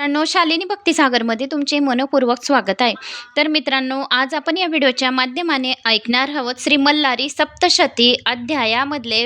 मित्रांनो शालिनी भक्तिसागरमध्ये तुमचे मनपूर्वक स्वागत आहे. तर मित्रांनो आज आपण या व्हिडिओच्या माध्यमाने ऐकणार आहोत श्री मल्हारी सप्तशती अध्यायामधले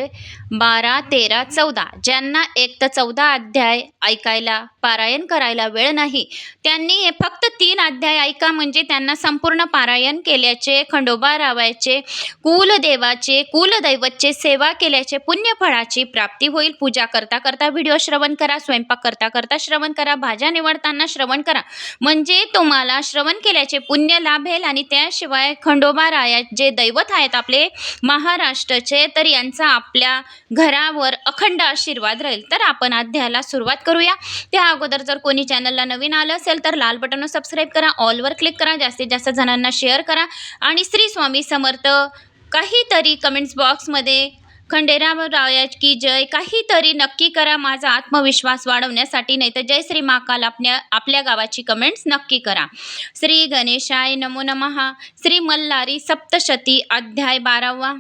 बारा तेरा चौदा. ज्यांना एक तर चौदा अध्याय ऐकायला पारायण करायला वेळ नाही त्यांनी हे फक्त तीन अध्याय ऐका म्हणजे त्यांना संपूर्ण पारायण केल्याचे खंडोबा रावायचे कुलदेवाचे कुलदैवतचे सेवा केल्याचे पुण्यफळाची प्राप्ती होईल. पूजा करता करता व्हिडिओ श्रवण करा स्वयंपाक करता करता श्रवण करा भाज्या निवडताना श्रवण करा. म्हणजे तुम्हाला श्रवण केल्याचे पुण्य लाभेल आणि त्याशिवाय खंडोबा राया जे दैवत आहेत आपले महाराष्ट्राचे तर यांचा आपल्या घरावर अखंड आशीर्वाद राहील. तर आपण अध्यायाला सुरुवात करूया. त्या अगोदर जर कोणी चॅनलला नवीन आलं असेल तर लाल बटनवर सबस्क्राईब करा ऑलवर क्लिक करा जास्तीत जास्त जणांना शेअर करा. आणि श्री स्वामी समर्थ काहीतरी कमेंट्स बॉक्समध्ये खंडेराव की जय. काहीतरी नक्की करा माझा आत्मविश्वास वाढवण्यासाठी नाही तर जय श्री महाकाल आपल्या आपल्या गावाची कमेंट्स नक्की करा. श्री गणेशाय नमो नमः. श्री मल्हारी सप्तशती अध्याय बारावा.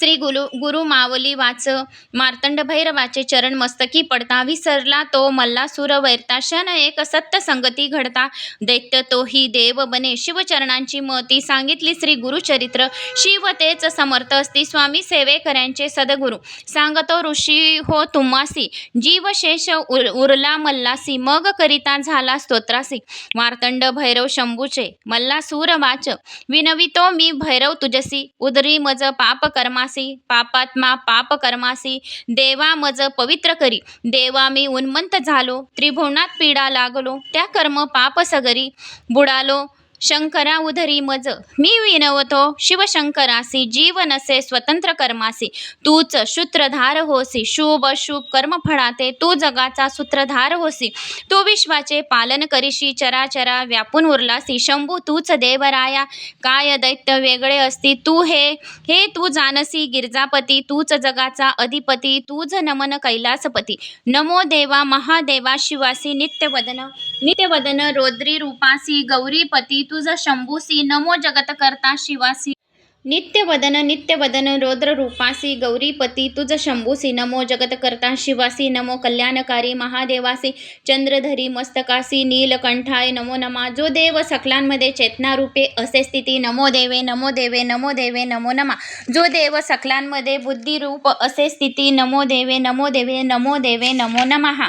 श्री गुरु गुरु मावली वाच मार्तंड भैरवाचे चरण मस्तकी पडता विसरला तो मल्ला सुर वैरता शन एक सत्य संगती घडता. दैत्य तोही देव बने शिवचरणांची मती सांगितली श्री गुरुचरित्र. शिव तेच समर्थ असती स्वामी सेवेकऱ्यांचे सदगुरु. सांगतो ऋषी हो तुम्हासी जीवशेष उर उरला मल्लासी मग करिता झाला स्तोत्रासी. मार्तंड भैरव शंभूचे मल्ला सूर वाच. विनवितो मी भैरव तुझसी उदरी मज पाप कर कर्मासी पापात्मा पाप कर्मासी देवा मज पवित्र करी. देवा मी उन्मंत झालो त्रिभुवनात पीडा लागलो त्या कर्म पाप सगरी. बुडालो शंकरा उधरी मज मी विनवतो शिवशंकरासी जीव नसे स्वतंत्र कर्मासी तूच सूत्रधार होसी शुभ शुभ कर्मफळाते तू जगाचा सूत्रधार होसी तू विश्वाचे पालन करीशी चराचरा व्यापून उरलासी शंभू तूच देवराया काय दैत्य वेगळे असती तू हे हे तू जानसी गिरजापती तूच जगाचा अधिपती तूच नमन कैलासपती नमो देवा महादेवा शिवासी नित्यवदन नित्यवदन रोद्री रूपासी गौरीपती तुझ शंभूसी नमो जगतकर्ता शिवासी. नित्यवदन नित्यवदन रौद्र रूपासी गौरीपती तुझ शंभूसी नमो जगतकर्ता शिवासी नमो कल्याणकारी महादेवासी चंद्रधरी मस्तकासी नीलकंठाय नमो नमा। जो देव सकलांमध्ये चेतनारूपे असे स्थिती नमो देवे नमो देवे नमो देवे नमो नमा। जो देव सकलांमध्ये बुद्धिरूप असे स्थिती नमो देवे नमो देवे नमो देवे नमो नमः।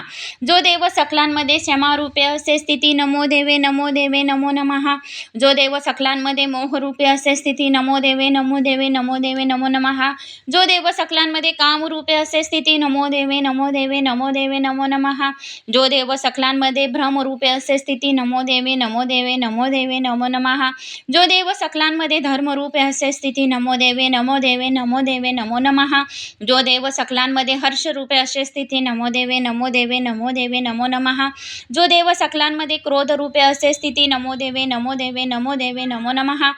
जो देव सकलांमध्ये क्षमारूपे असे स्थिती नमो देवे नमो देवे नमो नमः। जो देव सकलांमध्ये मोहरूपे असे स्थिती नमो देवे नमो देवे नमो देवे नमो नमः जो देव सकलांमध्ये कामरूपे असे स्थिती नमो देवे नमो देवे नमो देवे नमो नमः जो देव सकलांमध्ये भ्रमरूपे असे स्थिती नमो देवे नमो देवे नमो देवे नमो नमः जो देव सकलांमध्ये धर्मरूपे असे स्थिती नमो देवे नमो देवे नमो देवे नमो नमः जो देव सकलांमध्ये हर्षरूपे असे स्थिती नमो देवे नमो देवे नमो देवे नमो नमः जो देव सकलांमध्ये क्रोधरूपे असे स्थिती नमो देवे नमो देवे नमो देवे नमो नमः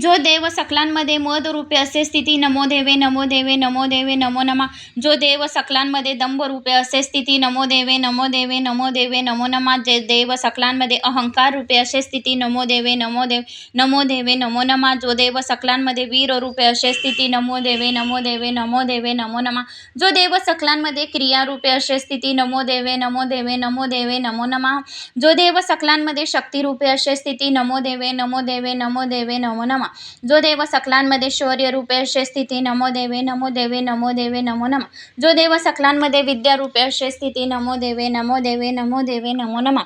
जो देव सकलांमध्ये मदरूपे असे स्थिती नमो देवे नमो देवे नमो देवे नमो नमा जो देव सकलांमध्ये दंभरूपे असे स्थिती नमो देवे नमो देवे नमो देवे नमो नमा जे देव सकलांमध्ये अहंकार रूपे असे स्थिती नमो देवे नमो देव नमो देवे नमो नमा जो देव सकलांमध्ये वीर रूपे असे स्थिती नमो देवे नमो देवे नमो देवे नमो नमा जो देव सकलांमध्ये क्रियारूपे असे स्थिती नमो देवे नमो देवे नमो देवे नमो नमा जो देव सकलांमध्ये शक्तिरूपे असे स्थिती नमो देवे नमो देवे नमो देवे नमो नमा जो देव सकलांमध्ये शौर्य रूपे असे स्थिती नमो देवे नमो देवे नमो देवे नमो नम जो देव सकलांमध्ये विद्या रूपे असे स्थिती नमो देवे नमो देवे नमो देवे नमो नम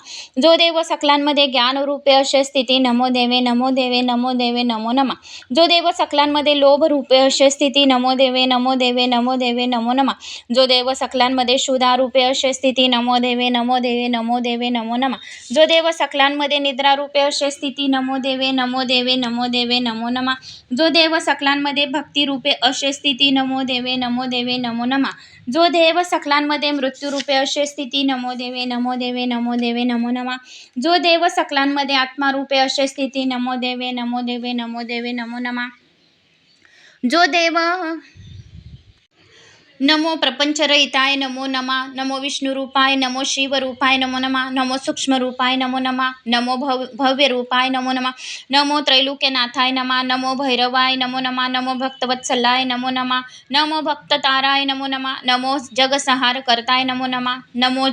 जो देव सकलांमध्ये ज्ञान रूपे असे स्थिती नमो देवे नमो देवे नमो देवे नमो नम जो देव सकलांमध्ये लोभ रूपे असे स्थिती नमो देवे नमो देवे नमो देवे नमो नम जो देव सकलांमध्ये शुदा रूपे असे स्थिती नमो देवे नमो देवे नमो देवे नमो नम जो देव सकलांमध्ये निद्रा रूपे असे स्थिती नमो देवे नमो देवे नमो देवे नमो नमा। जो देव सकलांमध्ये भक्तिरूपे असे स्थिती नमो देवे नमो देवे नमो नमा। जो देव सकलांमध्ये मृत्यूरूपे असे स्थिती नमो देवे नमो देवे नमो देवे नमो नमा। जो देव सकलांमध्ये आत्मारूपे असे स्थिती नमो देवे नमो देवे नमो देवे नमो नमा। जो देव नमो प्रपंचरहिताय नमो नमा नमो विष्णुरूपाय नमो शिवरूपाय नमो नमा नमो सूक्ष्मरूपाय नमो नमा नमो भव भव्यरूपाय नमो नमा नमो त्रैलोक्यनाथाय नमा नमो भैरवाय नमो नमा नमो भक्तवत्सलाय नमो नमा नमो भक्तताराय नमो नमा नमो जगसंहार करताय नमो नमा नमो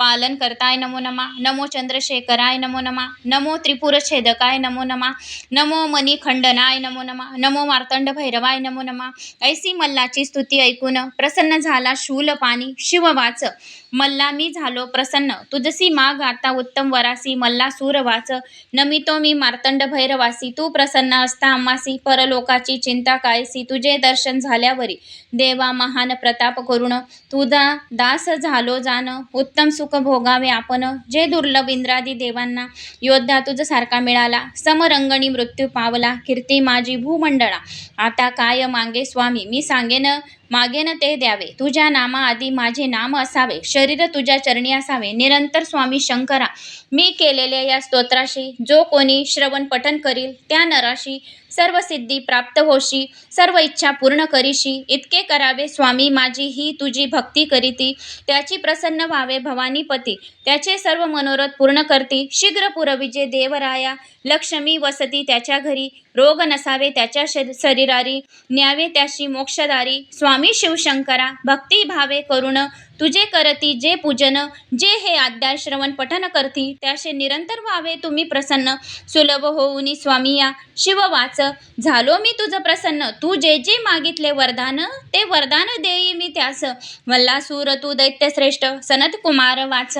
पालन करताय नमो नमा. नमो चंद्रशेखराय नमो नमा. नमो त्रिपुरछेदकाय नमो नमा. नमो मणिखंडनाय नमो नमा. नमो मार्तंड भैरवाय नमो नमा. ऐसी मल्लाची स्तुती ऐकून प्रसन्न झाला शूल पाणी. शिववाच मल्ला मी झालो प्रसन्न. तुझसी माग आता उत्तम वरासी. मल्ला सूरवाच नमितो मी मार्तंड भैरवासी तू प्रसन्न असता अम्मासी. परलोकाची चिंता कायसी. तुझे दर्शन झाल्यावरी. देवा महान प्रताप करुण तुझा दास झालो जाण उत्तम सुख भोगावे आपण. जे दुर्लभ इंद्रादी देवांना योद्धा तुझ सारखा मिळाला समरंगणी मृत्यू पावला कीर्ती माझी भूमंडळा. आता काय मागे स्वामी? मी सांगेन मागेन ते द्यावे. तुझ्या नामा आधी माझे नाम असावे. शरीर तुझ्या चरणी असावे. निरंतर स्वामी शंकरा मी केलेल्या या स्तोत्राशी जो कोणी श्रवण पठन करील त्या नराशी सर्व सिद्धी प्राप्त होशी सर्व इच्छा पूर्ण करीशी. इतके करावे स्वामी माझी ही तुझी भक्ती करीती. त्याची प्रसन्न व्हावे भवानीपती. त्याचे सर्व मनोरथ पूर्ण करती. शीघ्र पुरविजे देवराया. लक्ष्मी वसती त्याच्या घरी. रोग नसावे त्याच्या शरीरारी. न्यावे त्याशी मोक्षदारी. स्वामी शिवशंकरा भक्ती भावे करुण. तुझे करती जे पूजन जे हे आद्या श्रवण पठन करती त्याशे निरंतर व्हावे तुम्ही प्रसन्न. सुलभ होऊनी स्वामी या शिव वाच. झालो मी तुझं प्रसन्न. तू जे जे मागितले वरदान ते वरदान देई मी त्यास. मल्लासूर तू दैत्यश्रेष्ठ सनत कुमार वाच.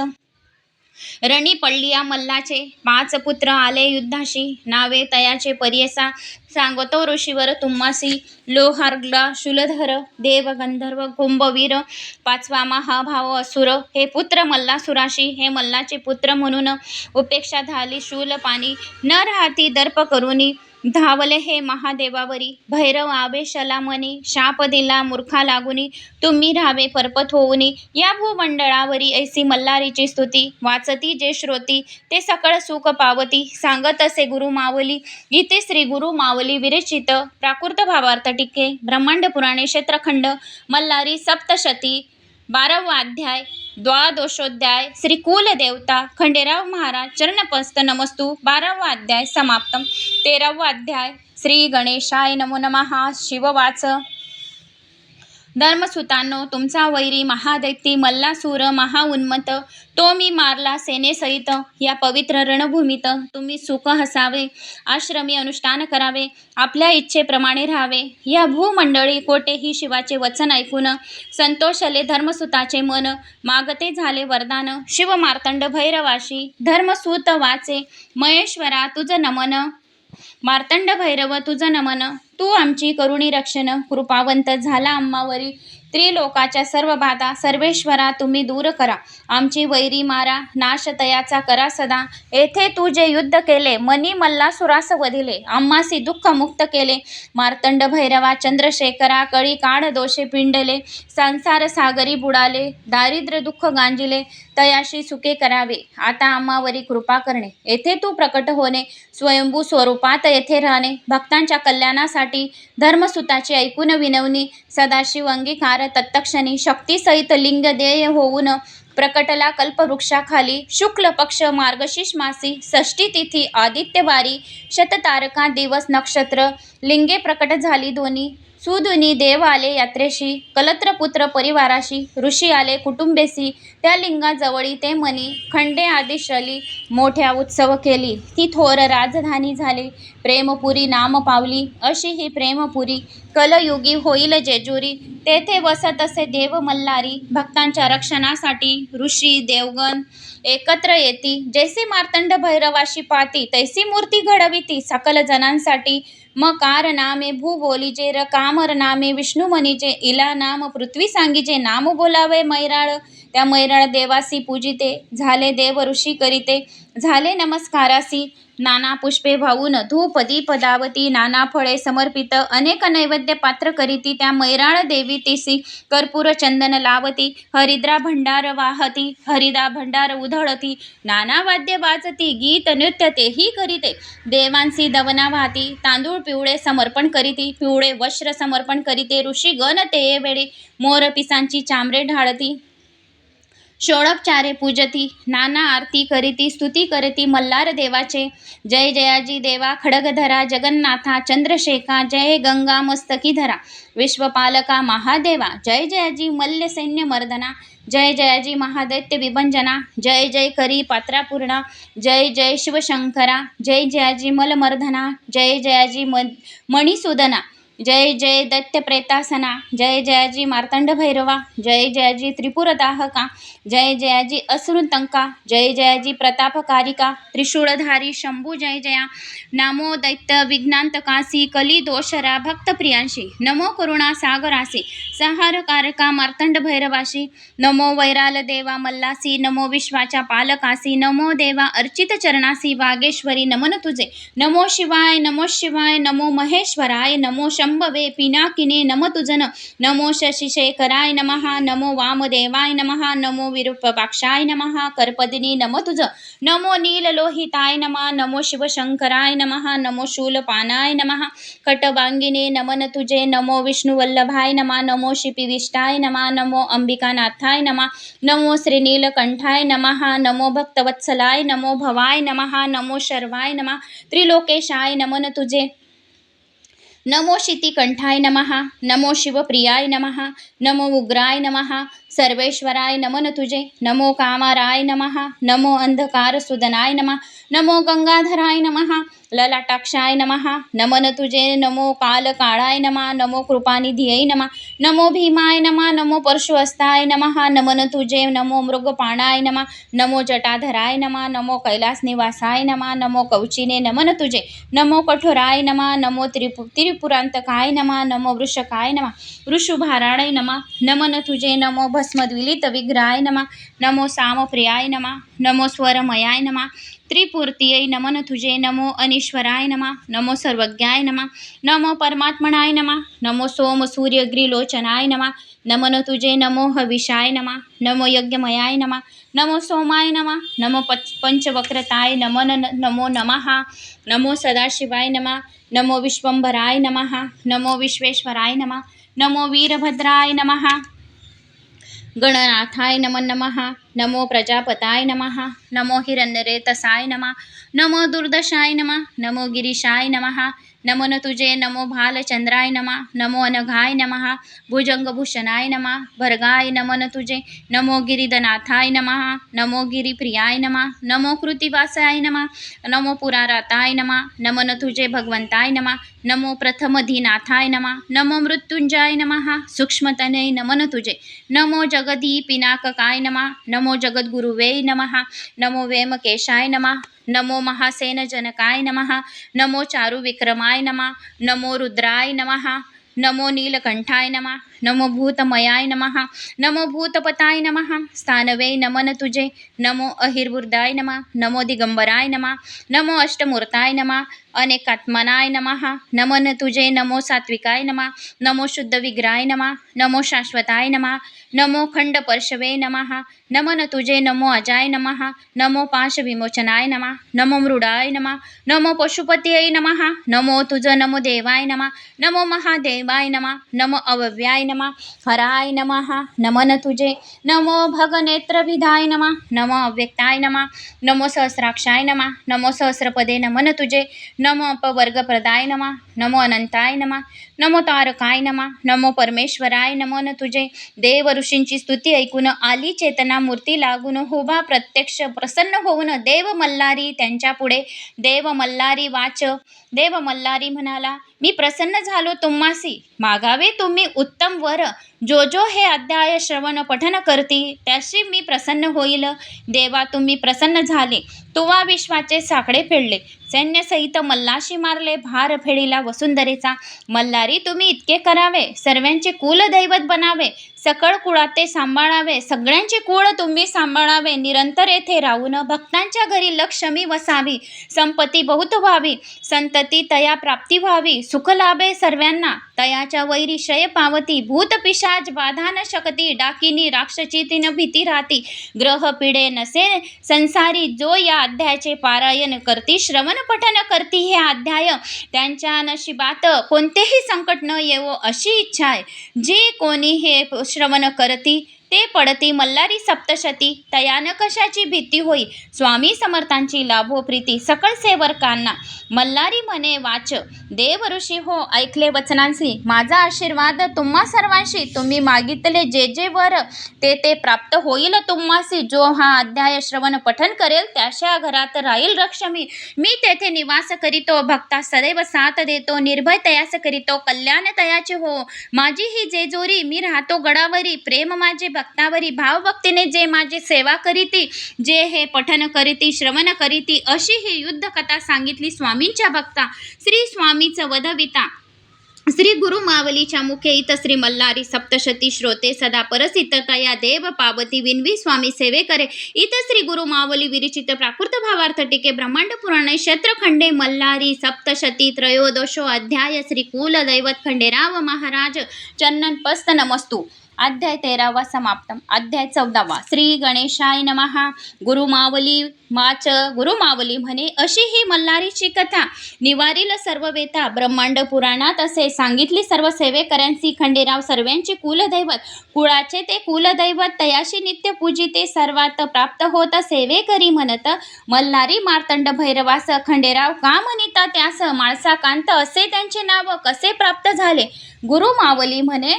रणी पडलिया मल्लाचे. पाच पुत्र आले युद्धाशी. नावे तयाचे पर्येसा. सांगतो ऋषीवर तुम्हासी. लोहार्गला शूलधर देव गंधर्व कुंभवीर पाचवा महाभाव असुर. हे पुत्र मल्लासुराशी हे मल्लाचे पुत्र म्हणून उपेक्षा झाली. शूल पाणी. न राहती दर्प करुनी. धावले हे महादेवावरी. भैरव आवेशला मनी शाप दिला मूर्खा लागुनी तुम्ही राहावे परपत होऊनी. या भूमंडळावरी ऐसी मल्हारीची स्तुती वाचती जे श्रोती ते सकळ सुख पावती. सांगत असे गुरु मावली इथे श्री गुरु मावली विरचित. प्राकृत भावार्थ टिके ब्रह्मांड पुराणे क्षेत्रखंड मल्हारी सप्तशती बारावा अध्याय द्वादशोध्याय श्री कुलदेवता खंडेराव महाराज चरणपस्त नमस्तू. बारावा अध्याय समाप्तम. तेरावा अध्याय श्री गणेशाय नमो नमः. शिववाच. धर्मसुतांनो तुमचा वैरी महादैत्य मल्लासूर महाउन्मत तो मी मारला सेनेसहित या पवित्र रणभूमीत तुम्ही सुख हसावे आश्रमी अनुष्ठान करावे आपल्या इच्छेप्रमाणे राहावे. या भूमंडळी कोठेही शिवाचे वचन ऐकून संतोषले धर्मसुताचे मन मागते झाले वरदान. शिवमार्तंड भैरवाशी धर्मसूत वाचे महेश्वरा तुझं नमन. मार्तंड भैरव तुझं नमन. तू आमची करुणी रक्षण. कृपावंत झाला आम्हावरी. त्रिलोकाच्या सर्व बाधा सर्वेश्वरा तुम्ही दूर करा. आमची वैरी मारा नाश तयाचा करा सदा. येथे तू जे युद्ध केले मनी मल्लासुरास वधिले. आम्हासी दुःख मुक्त केले. मार्तंड भैरवा चंद्रशेखरा कळी काढ दोषे पिंडले. संसार सागरी बुडाले दारिद्र्य दुःख गांजिले. तयाशी सुखे करावे. आता आम्हावरी कृपा करणे. येथे तू प्रकट होणे स्वयंभू स्वरूपात येथे राहणे. भक्तांच्या कल्याणासाठी धर्मसुताची ऐकून विनवणी सदाशिव अंगीकार तत्तक्षणी शक्तीसहित लिंग देय होऊन प्रकटला कल्पवृक्षाखाली शुक्ल पक्ष मार्गशीर्ष मासी षष्टी तिथी आदित्यवारी शततारका दिवस नक्षत्र लिंगे प्रकट झाली दोन्ही. सुधुनी देव आले यात्रेशी कलत्रपुत्र परिवाराशी ऋषी आले कुटुंबेसी त्या लिंगाजवळी ते मनी खंडे आदी शली मोठ्या उत्सव केली. ती थोर राजधानी झाली. प्रेमपुरी नाम पावली. अशी ही प्रेमपुरी कलयुगी होईल जेजुरी. तेथे वसत असे देव मल्हारी. भक्तांच्या रक्षणासाठी ऋषी देवगण एकत्र येती. जैसी मार्तंड भैरवाशी पाती तैसी मूर्ती घडविती. सकल जनांसाठी मकार नामे भूबोलीचे र कामर नामे विष्णुमनीचे इला नाम पृथ्वी सांगीचे नाम बोलावे मैराळ. त्या मैराळ देवासी पूजिते झाले देव ऋषी करीते झाले नमस्कारासी नाना पुष्पे भाऊन धूप दीप दावती नाना फळे समर्पित. अनेक नैवेद्य पात्र करीती. त्या मैराळ देवी तिसी कर्पूर चंदन लावती. हरिद्रा भंडार वाहती. हरिदा भंडार उधळती. नाना वाद्य वाजती. गीत नृत्य तेही करीते. देवांसी दवना वाहती. तांदूळ पिवळे समर्पण करीती. पिवळे वस्त्र समर्पण करीते. ऋषी गण ते वेळी. मोर पिसांची चामरे ढाळती. षोडपचारे पूजती नाना आरती करीती स्तुती करीती मल्हार देवाचे. जय जयाजी देवा खडगधरा जगन्नाथा चंद्रशेखा जय गंगा मस्तकी धरा. विश्वपालका महादेवा जय जयाजी मल्ल सैन्य मर्दना. जय जयाजी महादैत्य विभंजना. जय जय करी पात्रापूर्णा. जय जय शिवशंकरा. जय जयाजी मलमर्दना. जय जयाजी म मणिसूदना. जय जय दैत्य प्रेतासना जय जयाजी मार्तंड भैरवा जय जयाजी त्रिपुरदाहका. जय जयाजी असृतंका जय जयाजी प्रतापकारिका त्रिशूळधारी शंभू जय जया नामो दैत्य विज्ञांतकासी कलिदोषरा भक्तप्रियांशी नमो करुणा सागरासी संहारकारका मार्तंड भैरवाशी नमो वैराल देवा मल्लासी नमो विश्वाच्या पालकासी नमो देवा अर्चित चरणासी वागेश्वरी नमन तुझे नमो शिवाय नमो शिवाय नमो महेश्वराय नमो शंभवे पिनाकिने नम तुझन नमो शशिशेखराय नमः नमो वामदेवाय नमः नमो विरूपाक्षाय नमः करपदिनी नम तुझ नमो नीललोहिताय नमः नमो शिवशंकराय नमः नमो शूलपानाय नमः। कटबांगिने नमन तुझे नमो विष्णुवल्लभाय नमः नमो शिपिविष्टाय नमः नमो अंबिकानाथाय नमः नमो श्रीनीलकंठाय नमः नमो भक्तवत्सलाय नमो भवाय नमः नमो शर्वाय नमः। त्रिलोकेशाय नमन तुझे नमो शितिकंठाय नमः नमो शिवप्रियाय नमः नमो उग्राय नमः सर्वेश्वराय नमन तुझे नमो कामाराय नमः नमो अंधकारसुदनाय नमः नमो गंगाधराय नमः ललाटाक्षाय नमः नमन तुझे नमो कालकाळाय नमः नमो कृपानिधियै नमः नमो भीमाय नमः नमो परशुहस्ताय नमः नमन तुझे नमो मृगपाणाय नमः नमो जटाधराय नमः नमो कैलासनिवासाय नमः नमो कवचिने नमन तुझे नमो कठोराय नमः नमो त्रिपु त्रिपुरांतकाय नमः नमो वृषकाय नमः वृषुभाराणाय नमः नमन तुझे नमो भस्मद्विलित विग्रहाय नमः नमो सामप्रियाय नमः नमो स्वरमयाय नमः त्रिपूर्तीयै नमन तुझे नमो अनीश्वराय नमः नमो सर्वज्ञाय नमः नमो परमात्मनाय नमः नमो सोम सूर्यग्रिलोचनाय नमः नमन तुझे नमो हविषाय नमः नमो यज्ञमयाय नमः नमो सोमाय नमः नमो पच पंचवक्रताय नमन नमो नमः नमो सदाशिवाय नमः नमो विश्वंभराय नमः नमो विश्वेश्वराय नमः नमो वीरभद्राय नमः गणनाथाय नमो नमः नमो प्रजापताय नमः नमो हिरण्यरेतसाय नमः नमो दुर्दशाय नमः नमो गिरीशाय नमः न तुझे नमो भालचंद्राय नमः नमो अनघाय नमः भुजंगभूषणाय नमः भर्गाय नमो न तुझे नमो गिरिदनाथाय नमः नमो गिरिप्रियाय नमः नमो कृतिवासाय नमः नमो पुराराताय नमः न तुझे भगवंताय नमः नमो प्रथमधीनाथाय नमः नमो मृत्युंजय नमः सूक्ष्मतनय नमन तुझे नमो जगदी पिनाककाय नमः नमो जगद्गुरुवे नमः नमो वेमकेशाय नमः नमो महासेनजनकाय नमः नमो चारुविक्रमाय नमः नमो रुद्राय नमः नमो नीलकंठाय नमः नमो भूतमयाय नमः नमो भूतपताय नमः स्थानवे नमन तुझे नमो अहिर्वृदाय नमः नमो दिगंबराय नमः नमो अष्टमूर्ताय नमः अनेकात्मनाय नमः नमन तुझे नमो सात्विकाय नमः नमो शुद्धविग्राय नमः नमो शाश्वताय नमः नमो खंडपर्शवे नमः नमन तुझे नमो अजाय नमः नमो पाशविमोचनाय नमः नमो मृडाय नमः नमो पशुपतये नमः नमो तुझ नमो देवाय नमः नमो महादेवाय नमः नमो अवव्याय नमः। हराय नमः। नमन तुझे नमो भगनेत्रभिधाय नमः। नमो अव्यक्ताय नमः। नमो सहस्राक्षाय नमः। नमो सहस्रपदे नमन तुझे नमो अपवर्गप्रदाय नमः। नमो अनंताय नमः। नमो तारकाय नमा नमो परमेश्वराय नमो न तुझे. देव ऋषींची स्तुती ऐकून आली चेतना मूर्ती लागून होबा प्रत्यक्ष प्रसन्न होऊन देव मल्हारी त्यांच्या पुढे. देव मल्हारी वाच देव मल्हारी म्हणाला मी प्रसन्न झालो तुम्हासी. मागावे तुम्ही उत्तम वर. जो जो हे अध्याय श्रवण पठन करती त्याशी मी प्रसन्न होईल. देवा तुम्ही प्रसन्न झाले. तुवा विश्वाचे साकडे फेडले. सैन्यसहित मल्लाशी मारले भार फेडीला वसुंधरेचा. मल्हारी तुम्ही इतके करावे. सर्वांचे कुलदैवत बनावे. सकळ कुळाते सांभाळावे. सगळ्यांचे कुळ तुम्ही सांभाळावे. निरंतर येथे राहून भक्तांच्या घरी लक्ष्मी वसावी. संपत्ती बहुत व्हावी. संतती तया प्राप्ती व्हावी. सुख लाभे सर्वांना. तयाच्या वैरी शय पावती. भूत पिशाच बाधा न शकती. डाकिनी राक्षची तिन भीती राहती. ग्रह पिढे नसे संसारी. जो या अध्यायाचे पारायण करती श्रवण पठन करती हे अध्याय त्यांच्या नशिबात कोणतेही संकट न येवो अशी इच्छा आहे. जी कोणी हे श्रवण करती ते पडती मल्हारी सप्तशती. तयान कशाची भीती होई? स्वामी समर्थांची लाभो प्रीती. सकळ सेवकांना. मल्हारी म्हणे वाच. देव ऋषी हो ऐकले वचनांशी. माझा आशीर्वाद तुम्हा सर्वांशी. तुम्ही मागितले जे जे वर ते ते प्राप्त होईल तुम्हासी जो हा अध्याय श्रवण पठन करेल त्याच्या घरात राहील रक्षमी. मी तेथे निवास करीतो भक्ता सदैव साथ देतो निर्भय तयास करीतो कल्याण तयाचे हो. माझी ही जेजोरी मी राहतो गडावरी. प्रेम माझे रक्तावरी भावभक्तीने जे माझी सेवा करीती जे हे पठन करीती श्रवण करीती अशी ही युद्ध कथा सांगितली स्वामींच्या भक्ता श्री स्वामीचं वधविता श्री गुरु मावलीच्या मुखे इत श्री मल्हारी सप्तशती श्रोते सदा परसित तया देव पावती विनवी स्वामी सेवे करे. इत श्री गुरु मावली विरिचित प्राकृत भावार्थ टीके ब्रह्मांड पुराणे क्षेत्रखंडे मल्हारी सप्तशती त्रयोदशो अध्याय श्री कुल दैवत खंडेराव महाराज. चन्नन पस्त नमस्तू. अध्याय तेरावा समाप्तम. अध्याय चौदावा. श्री गणेशाय नमहा गुरुमावली माच गुरुमावली म्हणे अशी ही मल्हारीची कथा. निवारील सर्व वेता ब्रह्मांड पुराणात असे सांगितली सर्व सेवेकऱ्यांची खंडेराव सर्वांचे कुलदैवत. कुळाचे ते कुलदैवत तयाशी नित्य पूजिते सर्वात प्राप्त होत सेवेकरी म्हणत मल्हारी मार्तंड भैरवास खंडेराव का म्हणिता त्यास माळसाकांत असे त्यांचे नाव कसे प्राप्त झाले? गुरुमावली म्हणे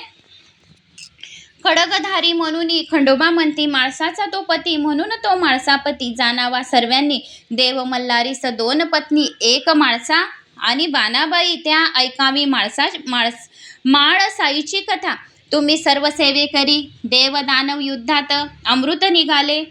खडगधारी म्हणूनही खंडोबा म्हणती माळसाचा तो पती म्हणून तो माळसापती जाणावा सर्वांनी. देव मल्हारीस दोन पत्नी. एक माळसा आणि बानाबाई त्या ऐकावी माळसा माळस माळसाईची कथा. तुम्ही सर्व सेवे करी. देवदानव युद्धात अमृत निघाले.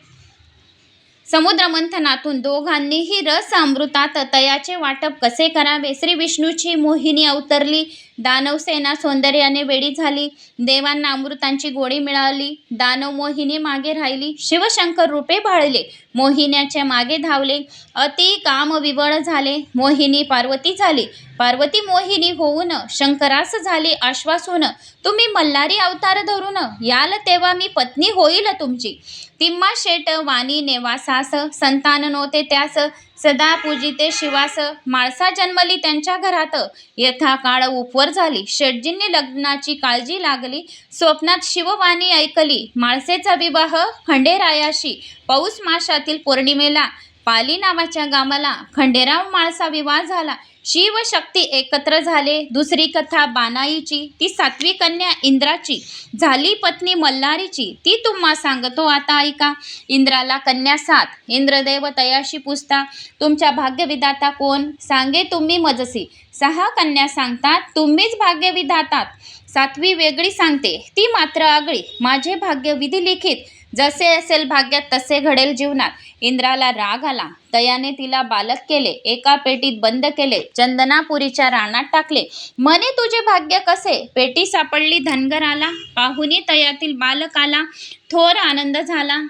समुद्र मंथनातून दोघांनीही रस अमृतात. तयाचे वाटप कसे करावे? श्री विष्णूची मोहिनी अवतरली. दानवसेना सौंदर्याने वेडी झाली. देवांना अमृतांची गोडी मिळाली. दानव मोहिनी मागे राहिली. शिवशंकर रूपे बाळले. मोहिन्याच्या मागे धावले. अति काम विवळ झाले. मोहिनी पार्वती झाली. पार्वती मोहिनी होऊन शंकरास झाली आश्वासून तुम्ही मल्हारी अवतार धरून याल तेव्हा मी पत्नी होईल तुमची. तिम्मा शेट वाणी नेवासास संतान नव्हते त्यास. सदा पूजिते शिवास. माळसा जन्मली त्यांच्या घरात. यथा काळ उपवर झाली. शेटजींनी लग्नाची काळजी लागली. स्वप्नात शिववाणी ऐकली. माळसेचा विवाह खंडेरायाशी. पौष माशातील पौर्णिमेला. पाली नावाच्या गावाला खंडेराव माळसा विवाह झाला. शिव शक्ती एकत्र झाले. दुसरी कथा बानाईची ती सातवी कन्या इंद्राची. झाली पत्नी मल्हारीची ती तुम्हा सांगतो आता ऐका. इंद्राला कन्या सात. इंद्रदेव तयाशी पुसता. तुमच्या भाग्यविधाता कोण? सांगे तुम्ही मजसी. सहा कन्या सांगतात तुम्हीच भाग्यविधातात. सातवी वेगळी सांगते ती मात्र आगळी. माझे भाग्य विधी लिखित जसे असेल भाग्यात तसे घडेल जीवनात. इंद्राला राग आला. तयाने तिला बालक केले. एका पेटीत बंद केले. चंदनापुरीच्या रानात टाकले. मने तुझे भाग्य कसे? पेटी सापडली धनगर आला. पाहुनी तयातील बालक आला. थोर आनंद झाला.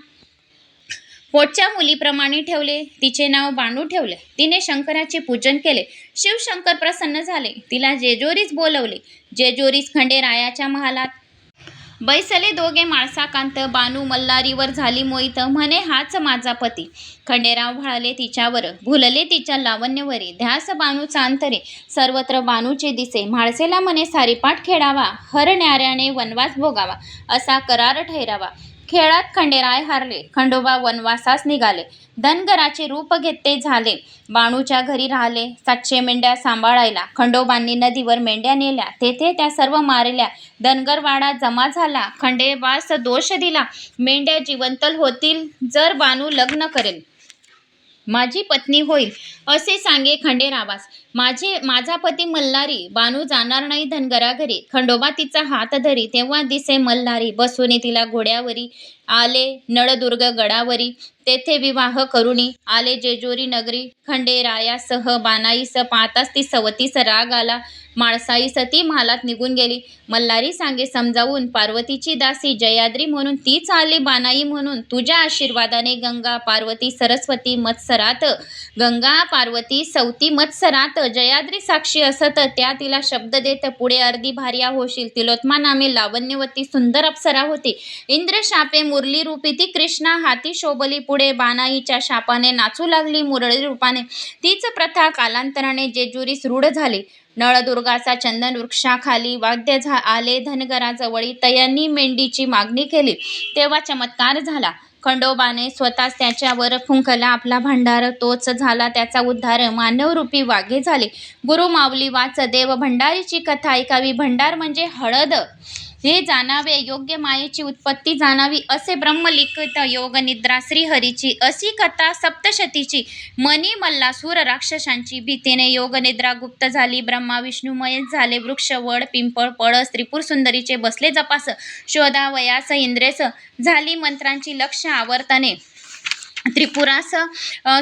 पोटच्या मुलीप्रमाणे ठेवले. तिचे नाव बांडू ठेवले. तिने शंकराचे पूजन केले. शिवशंकर प्रसन्न झाले. तिला जेजोरीस बोलवले. जेजोरीस खंडेरायाच्या महालात बैसले दोघे माळसाकांत. बानू मल्हारीवर झाली मोहित म्हणे हाच माझा पती. खंडेराव भाळले तिच्यावर भुलले तिच्या लावण्यवरी. ध्यास बानूचा अंतरे सर्वत्र बानूचे दिसे. म्हाळसेला म्हणे सारीपाठ खेळावा हरण्याऱ्याने वनवास भोगावा असा करार ठैरावा. खेळात खंडेराय हारले. खंडोबा वनवासास निघाले. धनगराचे रूप घेते झाले. बाणूच्या घरी राहिले. सातशे मेंढ्या सांभाळायला. खंडोबांनी नदीवर मेंढ्या नेल्या. तेथे त्या सर्व मारल्या. धनगरवाडा जमा झाला. खंडेबास दोष दिला. मेंढ्या जिवंतल होतील जर बानू लग्न करेल. माझी पत्नी होईल असे सांगे खंडेरावास. माझे माझा पती मल्हारी बानू जाणार नाही धनगरा घरी खंडोबा तिचा हात धरी तेव्हा दिसे मल्हारी. बसून तिला घोड्यावरी आले नळदुर्ग गडावरी. तेथे विवाह करुणी आले जेजोरी नगरी. खंडेरायासह बानाईस पाहताच ती सवतीस राग आला. माळसाईस ती महालात निघून गेली. मल्हारी सांगे समजावून पार्वतीची दासी जयाद्री म्हणून तीच आली बानाई म्हणून. तुझ्या आशीर्वादाने गंगा पार्वती सरस्वती मत्सरात गंगा पार्वती सवती मत्सरात जयाद्री साक्षी असत त्या तिला शब्द देत पुढे अर्धी भार्या होशील. तिलोत्मा नामे लावण्यवती सुंदर अप्सरा होती. इंद्र शापे मुरली रूपी ती कृष्णा हाती शोभली पुढे बानाईच्या शापाने नाचू लागली मुरळी रूपाने. तीच प्रथा कालांतराने जेजुरीस रूढ झाली. नळदुर्गाचा चंदन वृक्षाखाली वाद्य झा आले. धनगराजवळी तयांनी मेंढीची मागणी केली. तेव्हा चमत्कार झाला. खंडोबाने स्वतःच त्याच्यावर फुंकला. आपला भंडार तोच झाला. त्याचा उद्धार मानवरूपी वाघे झाले. गुरु माऊली वाच देव भंडारीची कथा ऐकावी. भंडार म्हणजे हळद. हे जाणावे योग्य मायेची उत्पत्ती जाणावी असे ब्रह्मलिखित योग निद्रा श्रीहरीची अशी कथा सप्तशतीची मनी मल्लासूर राक्षसांची भीतीने योग निद्रा गुप्त झाली. ब्रह्मा विष्णुमय झाले. वृक्ष वड पिंपळ पळस त्रिपुर सुंदरीचे बसले जपास शोधावयास इंद्रेस झाली मंत्रांची लक्ष आवर्तने त्रिपुरास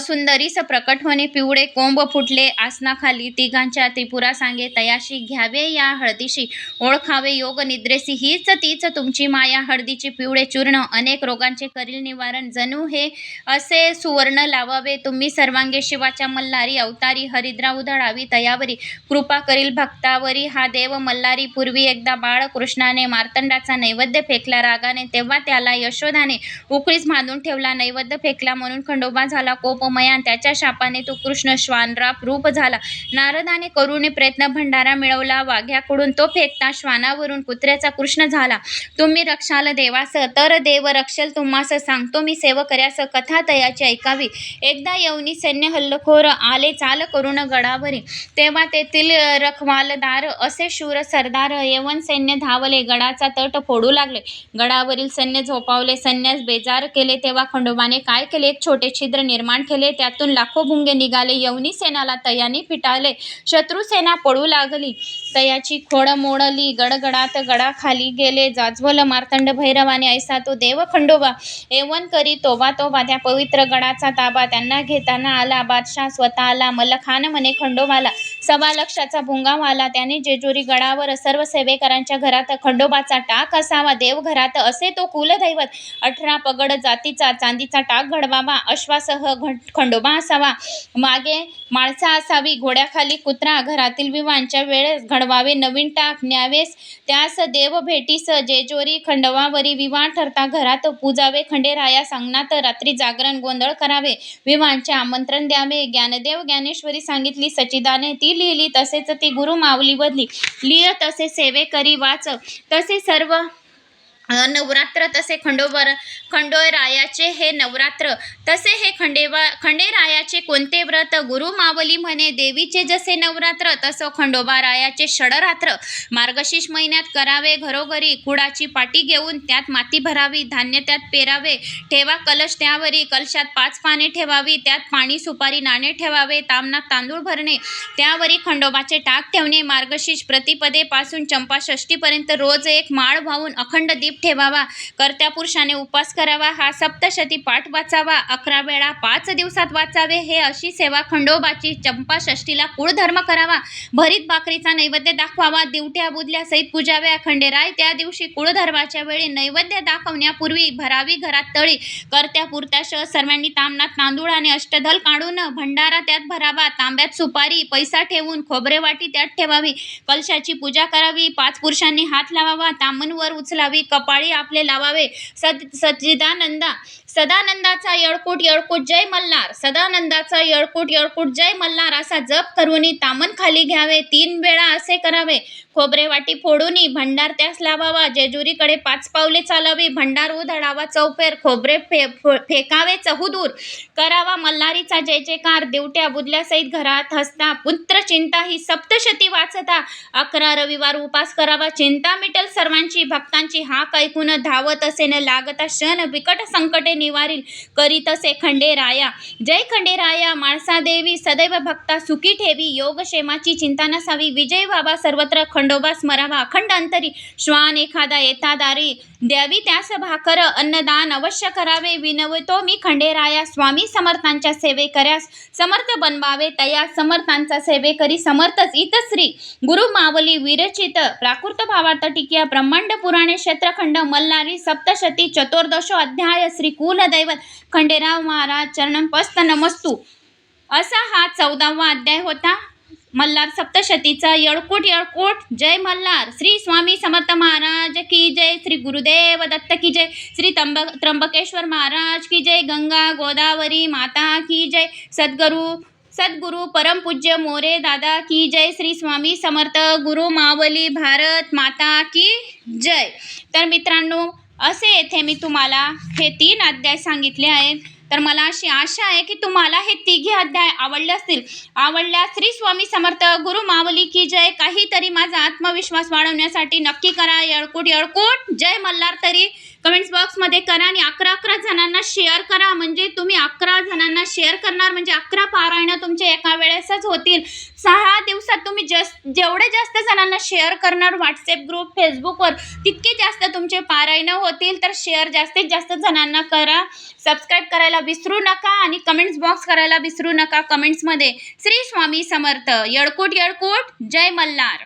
सुंदरीस प्रकट होणे पिवळे कोंब फुटले आसनाखाली तिघांच्या त्रिपुरा सांगे तयाशी घ्यावे या हळदीशी ओळखावे योग निद्रेसी हीच तीच तुमची माया हळदीचे पिवळे चूर्ण अनेक रोगांचे करील निवारण जणू हे असे सुवर्ण लावावे तुम्ही सर्वांगे शिवाच्या मल्हारी अवतारी हरिद्रा उधळावी तयावरी कृपा करील भक्तावरी हा देव मल्हारी पूर्वी एकदा बाळ कृष्णाने मार्तंडाचा नैवेद्य फेकला रागाने तेव्हा त्याला यशोदाने उकळीस बांधून ठेवला नैवेद्य फेकला म्हणून खंडोबा झाला कोपमयान त्याच्या शापाने तो कृष्ण श्वानराप रूप झाला. नारदाने करुणे प्रयत्न भंडारा मिळवला. वाघ्याकडून तो फेकता श्वानावरून कुत्र्याचा कृष्ण झाला. तुम्ही रक्षाल देवास तर देव रक्षल तुम्हास सांगतो मी सेवकऱ्यास कथा तयाची ऐकावी. एकदा येऊनी सैन्य हल्लखोर आले. चाल करून गडावरी. तेव्हा तेथील रखवालदार असे शूर सरदार यवन सैन्य धावले. गडाचा तट फोडू लागले. गडावरील सैन्य झोपावले. सैन्यास बेजार केले. तेव्हा खंडोबाने काय केले? एक छोटे छिद्र निर्माण केले त्यातून लाखो भुंगे निघाले. यवनी सेनाला तयानी फिटाले शत्रू सेना पळू लागली. तयाची खोड मोडली. गडगडात गडाखाली गेले. जाजवल मार्तंड भैरवाने ऐसा तो देव खंडोबा. एवन करी तोबा तोबा. त्या पवित्र गडाचा ताबा त्यांना घेताना आला. बादशाह स्वतः आला मल्लखान म्हणे खंडोबाला. सवा लक्षाचा भुंगावाला त्याने जेजुरी गडावर सर्व सेवेकरांच्या घरात खंडोबाचा टाक असावा. देवघरात असे तो कुलदैवत. अठरा पगड जातीचा चांदीचा टाक बाबा अश्वासह घ- खंडोबा असावा. मागे माणसा असावी घोड्याखाली कुत्रा घरातील विवांच्या वेळेस घडवावे नवीन टाक न्यावेस. त्यास देव भेटीस जेजोरी खंडवावरी विवाह ठरता घरात पूजावे खंडेराया सांगणात रात्री जागरण गोंधळ करावे. विवाहांचे आमंत्रण द्यावे. ज्ञानदेव ज्ञानेश्वरी सांगितली सचिदाने ती लिहिली तसेच ती गुरु माऊली बदली. लिह तसे सेवे करी वाच. तसे सर्व नवरात्र तसे खंडोबर खंडोरायाचे हे नवरात्र तसे हे खंडेबा खंडेरायाचे कोणते व्रत? गुरु मावली म्हणे देवीचे जसे नवरात्र तसं खंडोबारायाचे षडरात्र. मार्गशीर्ष महिन्यात करावे घरोघरी कुडाची पाटी घेऊन त्यात माती भरावी धान्य त्यात पेरावे ठेवा कलश त्यावरी कलशात पाच पाने ठेवावी त्यात पाणी सुपारी नाणे ठेवावे तामनात तांदूळ भरणे त्यावरी खंडोबाचे टाक ठेवणे मार्गशीर्ष प्रतिपदेपासून चंपाषष्टीपर्यंत रोज एक माळ वाहून अखंड दीप ठेवावा. कर्त्या पुरुषाने उपास करावा. हा सप्तशती पाठ वाचावा. अकरा वेळा पाच दिवसात वाचावे. हे अशी सेवा खंडोबाची चंपा षष्टीला कुळधर्म करावा. भरीत भाकरीचा नैवेद्य दाखवावा. दिवट्या बुदल्या सहित पूजाव्या खंडेराय. त्या दिवशी कुळधर्माच्या वेळी नैवेद्य दाखवण्यापूर्वी भरावी घरात तळी. कर्त्या पुरत्या श सर्वांनी तांबणात तांदूळ आणि अष्टधल काढून भंडारा त्यात भरावा. तांब्यात सुपारी पैसा ठेवून खोबरे वाटी त्यात ठेवावी. कलशाची पूजा करावी. पाच पुरुषांनी हात लावावा. तामनवर उचलावी. कप कपाळी आपले लावावे. सद सच्चिदानंदा सदानंदाचा येळकूट येळकूट जय मल्हार. सदानंदाचा येळकूट येळकूट जय मल्हार असा जप करून तामन खाली घ्यावे. तीन वेळा असे करावे. खोबरे वाटी फोडूनी भंडार त्यास लावावा. जेजुरीकडे पाच पावले चालावी. भंडार उधळावा. चौफेर खोबरे फे फो- फेकावे. चहुदूर करावा. मल्हारीचा जय जयकार. देवट्या बुदल्यासहित घरात हसता. पुत्र चिंता ही सप्तशती वाचता. अकरा रविवार उपास करावा. चिंता मिटल सर्वांची. भक्तांची हाक ऐकून धावत असे न लागता क्षण बिकट संकटे निवारील करीत असे खंडेराया. जय खंडेराया. माणसा देवी सदैव भक्ता सुखी ठेवी. योगक्षेमाची चिंता नसावी. विजय व्हावा. सर्वत्र खंड खंडोबा स्मरावा अखंड अंतरी श्वान एखादा येता दारी. द्यावी त्यास भाकर अन्नदान अवश्य करावे. विनवतो मी खंडेराया स्वामी समर्थांच्या सेवे कर्यास. समर्थ बनवावे तया समर्थांचा सेवे करी. समर्थच इतश्री गुरु मावली विरचित. प्राकृत भावार्थ टिकिया ब्रह्मांड पुराणे क्षेत्रखंड मल्हारी सप्तशती चतुर्दशो अध्याय श्री कुलदैवत खंडेराव महाराज चरणपस्त नमस्तू. असा हा चौदावा अध्याय होता. मल्हार सप्तशतीचा यळकोट यळकोट. जय मल्हार. श्री स्वामी समर्थ महाराज की जय. श्री गुरुदेव दत्त की जय. श्री तंब त्र्यंबकेश्वर महाराज की जय. गंगा गोदावरी माता की जय. सद्गुरु सद्गुरु परमपूज्य मोरे दादा की जय. श्री स्वामी समर्थ गुरु मावली भारत माता की जय. तर मित्रांनो असे येथे मी तुम्हाला हे तीन अध्याय सांगितले आहेत. तर मला अशी आशा आहे की तुम्हाला हे तिघे अध्याय आवडले असतील. आवडल्यास श्री स्वामी समर्थ गुरु मावली की जय. काहीतरी माझा आत्मविश्वास वाढवण्यासाठी नक्की करा. यळकूट यळकूट. जय मल्हार तरी. कमेंट्स बॉक्समध्ये करा आणि अकरा अकरा जणांना शेअर करा. म्हणजे तुम्ही अकरा जणांना शेअर करणार म्हणजे अकरा पारायणं तुमचे एका वेळेसच होतील. सहा दिवसात तुम्ही जस जेवढे जास्त जणांना शेअर करणार व्हॉट्सअप ग्रुप फेसबुकवर तितके जास्त तुमचे पारायणं होतील. तर शेअर जास्तीत जास्त जणांना करा. सबस्क्राईब करायला विसरू नका आणि कमेंट्स बॉक्स करायला विसरू नका. कमेंट्समध्ये श्री स्वामी समर्थ. येळकूट येळकूट. जय मल्हार.